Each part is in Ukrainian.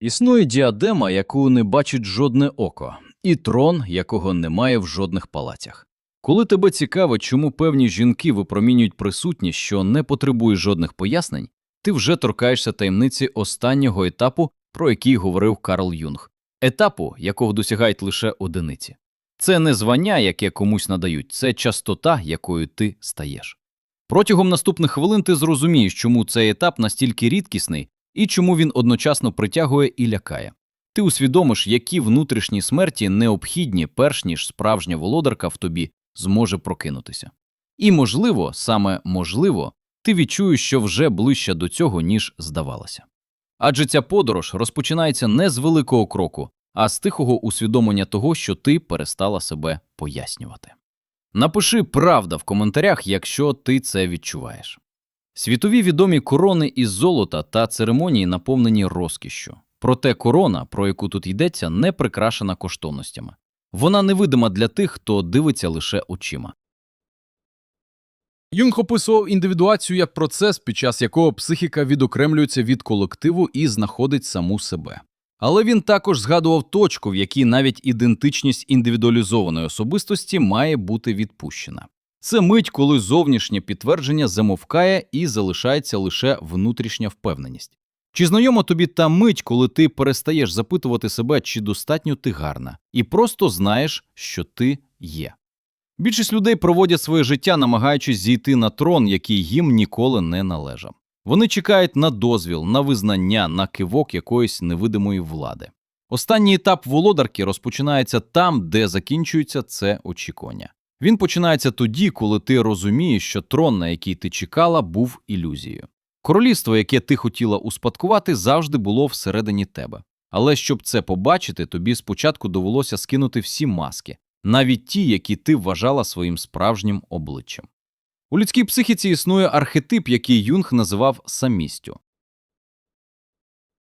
Існує діадема, яку не бачить жодне око, і трон, якого немає в жодних палацях. Коли тебе цікаво, чому певні жінки випромінюють присутність, що не потребує жодних пояснень, ти вже торкаєшся таємниці останнього етапу, про який говорив Карл Юнг, етапу, якого досягають лише одиниці. Це не звання, яке комусь надають, це частота, якою ти стаєш. Протягом наступних хвилин ти зрозумієш, чому цей етап настільки рідкісний і чому він одночасно притягує і лякає. Ти усвідомиш, які внутрішні смерті необхідні, перш ніж справжня володарка в тобі зможе прокинутися. І, можливо, саме можливо, ти відчуєш, що вже ближче до цього, ніж здавалося. Адже ця подорож розпочинається не з великого кроку, а з тихого усвідомлення того, що ти перестала себе пояснювати. Напиши правда в коментарях, якщо ти це відчуваєш. Світові відомі корони із золота та церемонії наповнені розкішшю. Проте корона, про яку тут йдеться, не прикрашена коштовностями. Вона невидима для тих, хто дивиться лише очима. Юнг описував індивідуацію як процес, під час якого психіка відокремлюється від колективу і знаходить саму себе. Але він також згадував точку, в якій навіть ідентичність індивідуалізованої особистості має бути відпущена. Це мить, коли зовнішнє підтвердження замовкає і залишається лише внутрішня впевненість. Чи знайома тобі та мить, коли ти перестаєш запитувати себе, чи достатньо ти гарна, і просто знаєш, що ти є? Більшість людей проводять своє життя, намагаючись зійти на трон, який їм ніколи не належав. Вони чекають на дозвіл, на визнання, на кивок якоїсь невидимої влади. Останній етап володарки розпочинається там, де закінчується це очікування. Він починається тоді, коли ти розумієш, що трон, на який ти чекала, був ілюзією. Королівство, яке ти хотіла успадкувати, завжди було всередині тебе. Але щоб це побачити, тобі спочатку довелося скинути всі маски, навіть ті, які ти вважала своїм справжнім обличчям. У людській психіці існує архетип, який Юнг називав самістю.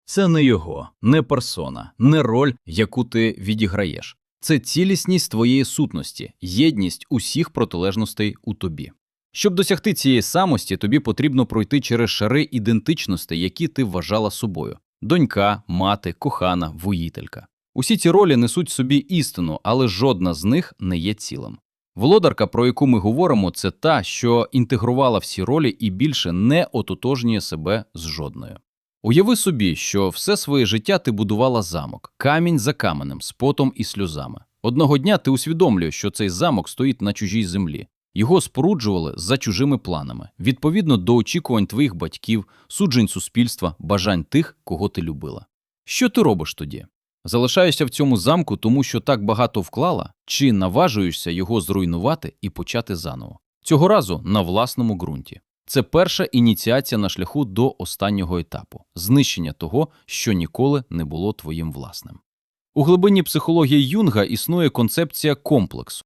Це не його, не персона, не роль, яку ти відіграєш. Це цілісність твоєї сутності, єдність усіх протилежностей у тобі. Щоб досягти цієї самості, тобі потрібно пройти через шари ідентичностей, які ти вважала собою донька, мати, кохана, воїтелька. Усі ці ролі несуть собі істину, але жодна з них не є цілим. Володарка, про яку ми говоримо, це та, що інтегрувала всі ролі і більше не ототожнює себе з жодною. Уяви собі, що все своє життя ти будувала замок, камінь за каменем, з потом і сльозами. Одного дня ти усвідомлюєш, що цей замок стоїть на чужій землі. Його споруджували за чужими планами, відповідно до очікувань твоїх батьків, суджень суспільства, бажань тих, кого ти любила. Що ти робиш тоді? Залишаєшся в цьому замку, тому що так багато вклала, чи наважуєшся його зруйнувати і почати заново? Цього разу на власному ґрунті. Це перша ініціація на шляху до останнього етапу знищення того, що ніколи не було твоїм власним. У глибині психології Юнга існує концепція комплексу.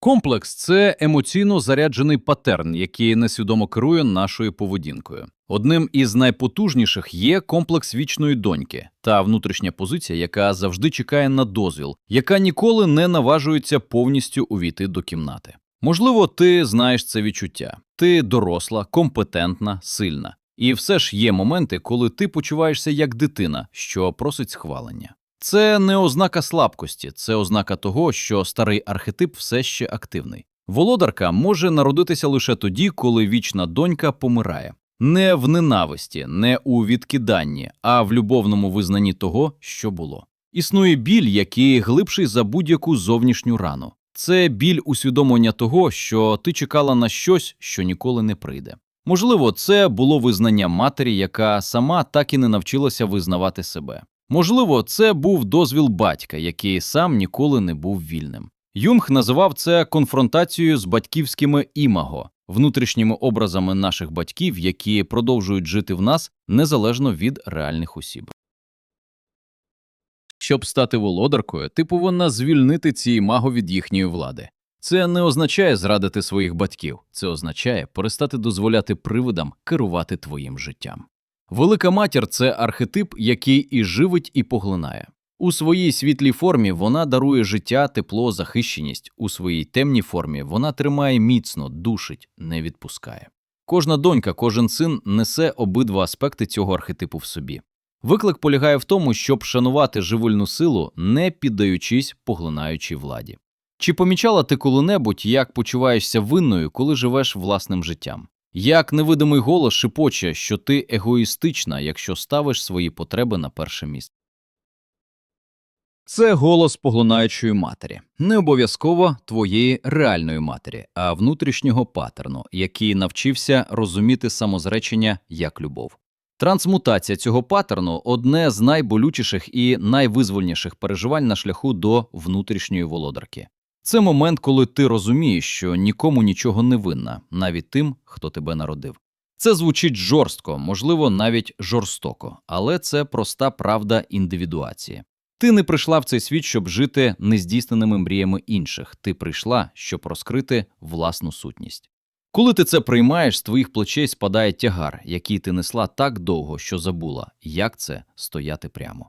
Комплекс це емоційно заряджений патерн, який несвідомо керує нашою поведінкою. Одним із найпотужніших є комплекс вічної доньки та внутрішня позиція, яка завжди чекає на дозвіл, яка ніколи не наважується повністю увійти до кімнати. Можливо, ти знаєш це відчуття. Ти доросла, компетентна, сильна. І все ж є моменти, коли ти почуваєшся як дитина, що просить схвалення. Це не ознака слабкості, це ознака того, що старий архетип все ще активний. Володарка може народитися лише тоді, коли вічна донька помирає. Не в ненависті, не у відкиданні, а в любовному визнанні того, що було. Існує біль, який глибший за будь-яку зовнішню рану. Це біль усвідомлення того, що ти чекала на щось, що ніколи не прийде. Можливо, це було визнання матері, яка сама так і не навчилася визнавати себе. Можливо, це був дозвіл батька, який сам ніколи не був вільним. Юнг називав це конфронтацією з батьківськими імаго, внутрішніми образами наших батьків, які продовжують жити в нас незалежно від реальних осіб. Щоб стати володаркою, ти повинна звільнити ці імаго від їхньої влади. Це не означає зрадити своїх батьків, це означає перестати дозволяти привидам керувати твоїм життям. Велика матір це архетип, який і живить, і поглинає. У своїй світлій формі вона дарує життя, тепло, захищеність. У своїй темній формі вона тримає міцно, душить, не відпускає. Кожна донька, кожен син несе обидва аспекти цього архетипу в собі. Виклик полягає в тому, щоб шанувати живильну силу, не піддаючись поглинаючій владі. Чи помічала ти коли-небудь, як почуваєшся винною, коли живеш власним життям? Як невидимий голос шепоче, що ти егоїстична, якщо ставиш свої потреби на перше місце? Це голос поглинаючої матері, не обов'язково твоєї реальної матері, а внутрішнього патерну, який навчився розуміти самозречення як любов. Трансмутація цього патерну одне з найболючіших і найвизвольніших переживань на шляху до внутрішньої володарки. Це момент, коли ти розумієш, що нікому нічого не винна, навіть тим, хто тебе народив. Це звучить жорстко, можливо, навіть жорстоко, але це проста правда індивідуації. Ти не прийшла в цей світ, щоб жити нездійсненими мріями інших. Ти прийшла, щоб розкрити власну сутність. Коли ти це приймаєш, з твоїх плечей спадає тягар, який ти несла так довго, що забула, як це стояти прямо.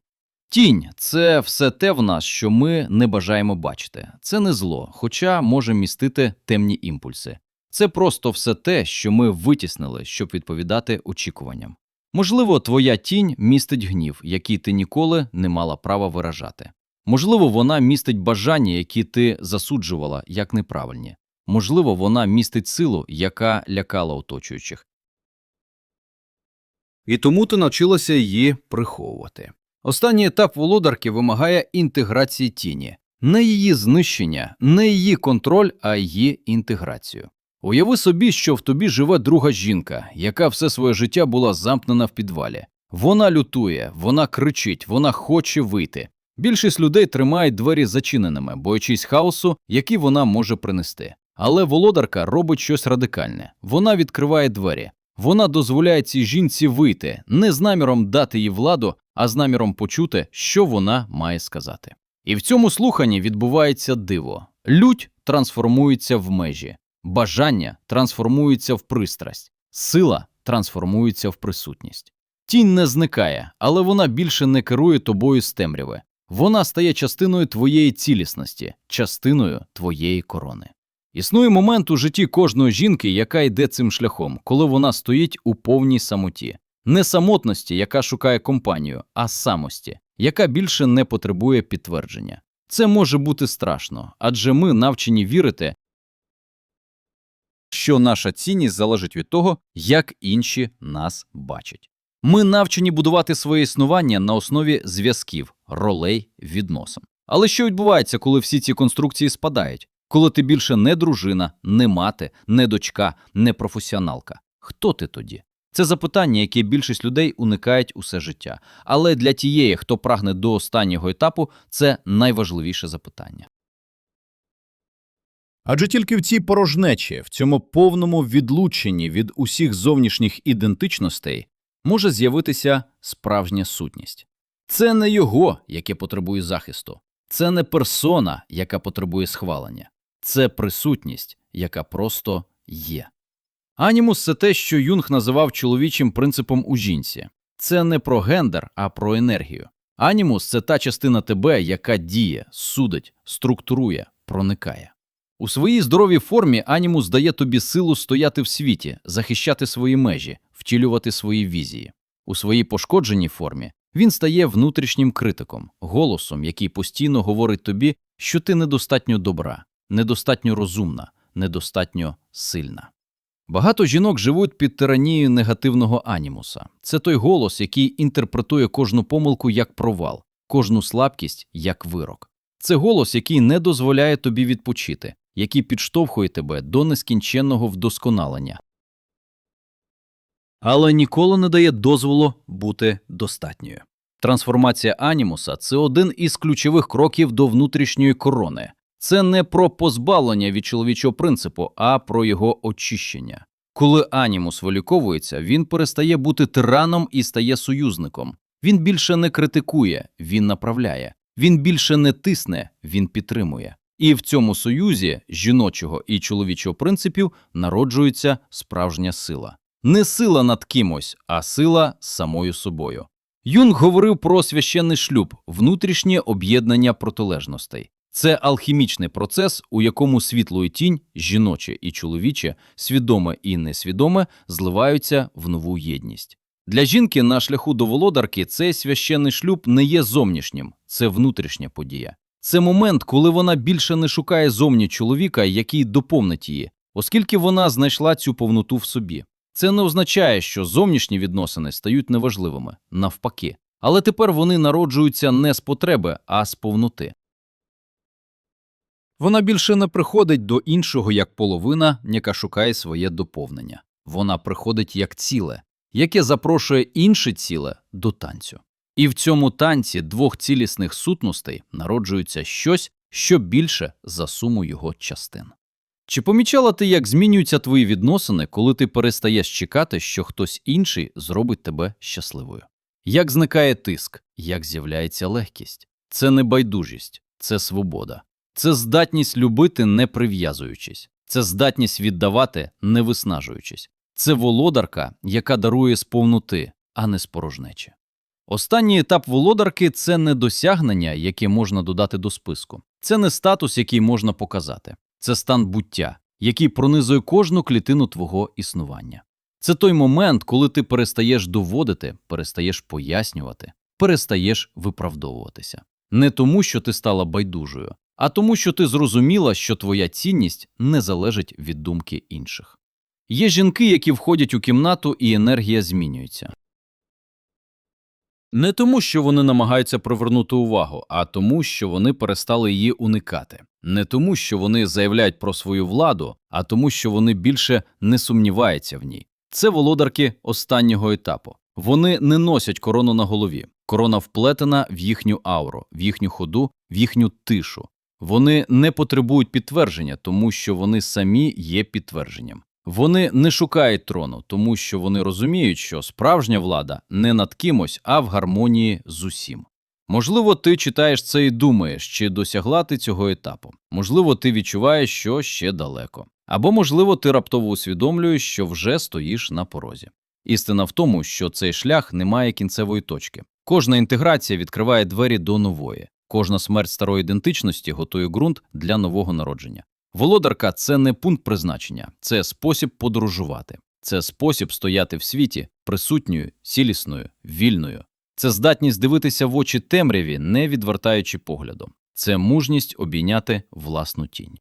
Тінь це все те в нас, що ми не бажаємо бачити. Це не зло, хоча може містити темні імпульси. Це просто все те, що ми витіснили, щоб відповідати очікуванням. Можливо, твоя тінь містить гнів, який ти ніколи не мала права виражати. Можливо, вона містить бажання, які ти засуджувала як неправильні. Можливо, вона містить силу, яка лякала оточуючих. І тому ти навчилася її приховувати. Останній етап володарки вимагає інтеграції тіні, не її знищення, не її контроль, а її інтеграцію. Уяви собі, що в тобі живе друга жінка, яка все своє життя була замкнена в підвалі. Вона лютує, вона кричить, вона хоче вийти. Більшість людей тримають двері зачиненими, боячись хаосу, який вона може принести. Але володарка робить щось радикальне. Вона відкриває двері. Вона дозволяє цій жінці вийти, не з наміром дати їй владу, а з наміром почути, що вона має сказати. І в цьому слуханні відбувається диво. Лють трансформується в межі, бажання трансформується в пристрасть, сила трансформується в присутність. Тінь не зникає, але вона більше не керує тобою з темряви. Вона стає частиною твоєї цілісності, частиною твоєї корони. Існує момент у житті кожної жінки, яка йде цим шляхом, коли вона стоїть у повній самоті, не самотності, яка шукає компанію, а самості, яка більше не потребує підтвердження. Це може бути страшно, адже ми навчені вірити, що наша цінність залежить від того, як інші нас бачать. Ми навчені будувати своє існування на основі зв'язків, ролей, відносин. Але що відбувається, коли всі ці конструкції спадають? Коли ти більше не дружина, не мати, не дочка, не професіоналка? Хто ти тоді? Це запитання, яке більшість людей уникають усе життя. Але для тієї, хто прагне до останнього етапу, це найважливіше запитання. Адже тільки в цій порожнечі, в цьому повному відлученні від усіх зовнішніх ідентичностей може з'явитися справжня сутність. Це не його, яке потребує захисту, це не персона, яка потребує схвалення, це присутність, яка просто є. Анімус це те, що Юнг називав чоловічим принципом у жінці. Це не про гендер, а про енергію. Анімус це та частина тебе, яка діє, судить, структурує, проникає. У своїй здоровій формі анімус дає тобі силу стояти в світі, захищати свої межі, втілювати свої візії. У своїй пошкодженій формі він стає внутрішнім критиком, голосом, який постійно говорить тобі, що ти недостатньо добра, недостатньо розумна, недостатньо сильна. Багато жінок живуть під тиранією негативного анімуса. Це той голос, який інтерпретує кожну помилку як провал, кожну слабкість як вирок. Це голос, який не дозволяє тобі відпочити, який підштовхує тебе до нескінченного вдосконалення, але ніколи не дає дозволу бути достатньою. Трансформація анімуса це один із ключових кроків до внутрішньої корони. Це не про позбавлення від чоловічого принципу, а про його очищення. Коли анімус виліковується, він перестає бути тираном і стає союзником. Він більше не критикує, він направляє. Він більше не тисне, він підтримує. І в цьому союзі жіночого і чоловічого принципів народжується справжня сила. Не сила над кимось, а сила самою собою. Юнг говорив про священний шлюб, внутрішнє об'єднання протилежностей. Це алхімічний процес, у якому світло і тінь, жіноче і чоловіче, свідоме і несвідоме, зливаються в нову єдність. Для жінки на шляху до володарки цей священний шлюб не є зовнішнім, це внутрішня подія. Це момент, коли вона більше не шукає зовні чоловіка, який доповнить її, оскільки вона знайшла цю повноту в собі. Це не означає, що зовнішні відносини стають неважливими, навпаки. Але тепер вони народжуються не з потреби, а з повноти. Вона більше не приходить до іншого як половина, яка шукає своє доповнення. Вона приходить як ціле, яке запрошує інше ціле до танцю. І в цьому танці двох цілісних сутностей народжується щось, що більше за суму його частин. Чи помічала ти, як змінюються твої відносини, коли ти перестаєш чекати, що хтось інший зробить тебе щасливою? Як зникає тиск, як з'являється легкість? Це не байдужість, це свобода. Це здатність любити, не прив'язуючись. Це здатність віддавати, не виснажуючись. Це володарка, яка дарує з а не з порожнечі. Останній етап володарки це не досягнення, яке можна додати до списку. Це не статус, який можна показати. Це стан буття, який пронизує кожну клітину твого існування. Це той момент, коли ти перестаєш доводити, перестаєш пояснювати, перестаєш виправдовуватися. Не тому, що ти стала байдужою, а тому, що ти зрозуміла, що твоя цінність не залежить від думки інших. Є жінки, які входять у кімнату, і енергія змінюється. Не тому, що вони намагаються привернути увагу, а тому, що вони перестали її уникати. Не тому, що вони заявляють про свою владу, а тому, що вони більше не сумніваються в ній. Це володарки останнього етапу. Вони не носять корону на голові. Корона вплетена в їхню ауру, в їхню ходу, в їхню тишу. Вони не потребують підтвердження, тому що вони самі є підтвердженням. Вони не шукають трону, тому що вони розуміють, що справжня влада не над кимось, а в гармонії з усім. Можливо, ти читаєш це і думаєш, чи досягла ти цього етапу. Можливо, ти відчуваєш, що ще далеко. Або, можливо, ти раптово усвідомлюєш, що вже стоїш на порозі. Істина в тому, що цей шлях не має кінцевої точки. Кожна інтеграція відкриває двері до нової. Кожна смерть старої ідентичності готує ґрунт для нового народження. Володарка це не пункт призначення, це спосіб подорожувати, це спосіб стояти в світі присутньою, цілісною, вільною. Це здатність дивитися в очі темряві, не відвертаючи поглядом. Це мужність обійняти власну тінь.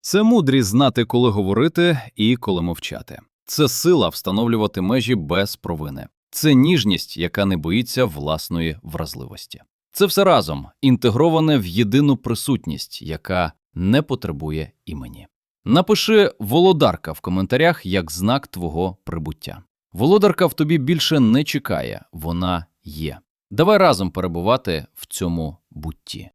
Це мудрість знати, коли говорити і коли мовчати. Це сила встановлювати межі без провини. Це ніжність, яка не боїться власної вразливості. Це все разом інтегроване в єдину присутність, яка не потребує імені. Напиши володарка в коментарях як знак твого прибуття. Володарка в тобі більше не чекає, вона є. Давай разом перебувати в цьому бутті.